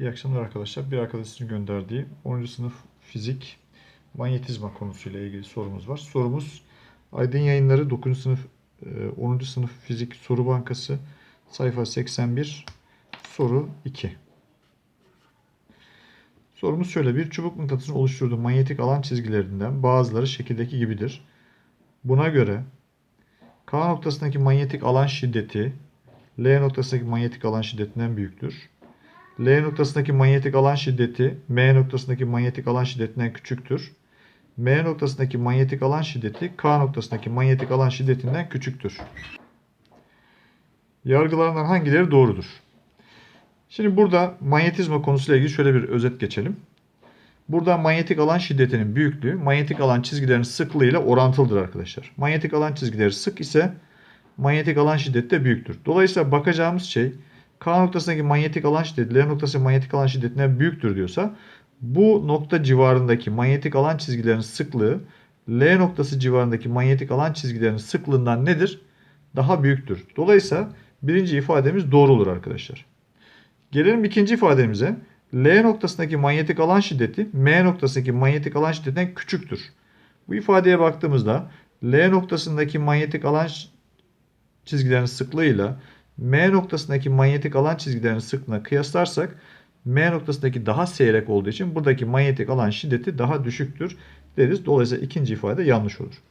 İyi akşamlar arkadaşlar. Bir arkadaşın gönderdiği 10. sınıf fizik manyetizma konusuyla ilgili sorumuz var. Sorumuz Aydın Yayınları 9. sınıf e, 10. sınıf fizik soru bankası sayfa 81 soru 2. Sorumuz şöyle. Bir çubuk mıknatısın oluşturduğu manyetik alan çizgilerinden bazıları şekildeki gibidir. Buna göre K noktasındaki manyetik alan şiddeti L noktasındaki manyetik alan şiddetinden büyüktür. L noktasındaki manyetik alan şiddeti M noktasındaki manyetik alan şiddetinden küçüktür. M noktasındaki manyetik alan şiddeti K noktasındaki manyetik alan şiddetinden küçüktür. Yargılarından hangileri doğrudur? Şimdi burada manyetizma konusuyla ilgili şöyle bir özet geçelim. Burada manyetik alan şiddetinin büyüklüğü manyetik alan çizgilerinin sıklığıyla orantılıdır arkadaşlar. Manyetik alan çizgileri sık ise manyetik alan şiddeti de büyüktür. Dolayısıyla bakacağımız şey K noktasındaki manyetik alan şiddeti L noktasındaki manyetik alan şiddetinden büyüktür diyorsa bu nokta civarındaki manyetik alan çizgilerinin sıklığı L noktası civarındaki manyetik alan çizgilerinin sıklığından nedir? Daha büyüktür. Dolayısıyla birinci ifademiz doğru olur arkadaşlar. Gelelim ikinci ifademize. L noktasındaki manyetik alan şiddeti M noktasındaki manyetik alan şiddetinden küçüktür. Bu ifadeye baktığımızda L noktasındaki manyetik alan çizgilerinin sıklığıyla M noktasındaki manyetik alan çizgilerinin sıklığına kıyaslarsak M noktasındaki daha seyrek olduğu için buradaki manyetik alan şiddeti daha düşüktür deriz. Dolayısıyla ikinci ifade yanlış olur.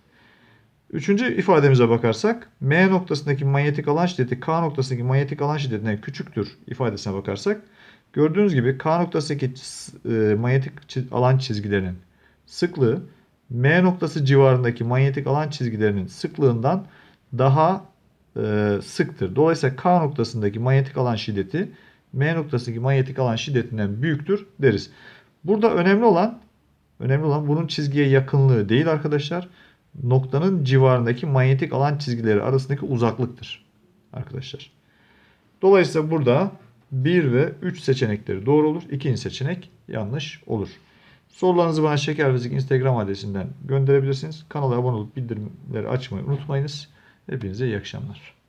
Üçüncü ifademize bakarsak M noktasındaki manyetik alan şiddeti K noktasındaki manyetik alan şiddetinden küçüktür ifadesine bakarsak gördüğünüz gibi K noktasındaki e, manyetik alan çizgilerinin sıklığı M noktası civarındaki manyetik alan çizgilerinin sıklığından daha e, sıktır. Dolayısıyla K noktasındaki manyetik alan şiddeti M noktasındaki manyetik alan şiddetinden büyüktür deriz. Burada önemli olan önemli olan bunun çizgiye yakınlığı değil arkadaşlar. Noktanın civarındaki manyetik alan çizgileri arasındaki uzaklıktır arkadaşlar. Dolayısıyla burada 1 ve 3 seçenekleri doğru olur. İkinci seçenek yanlış olur. Sorularınızı bana Şeker Fizik Instagram adresinden gönderebilirsiniz. Kanala abone olup bildirimleri açmayı unutmayınız. Hepinize iyi akşamlar.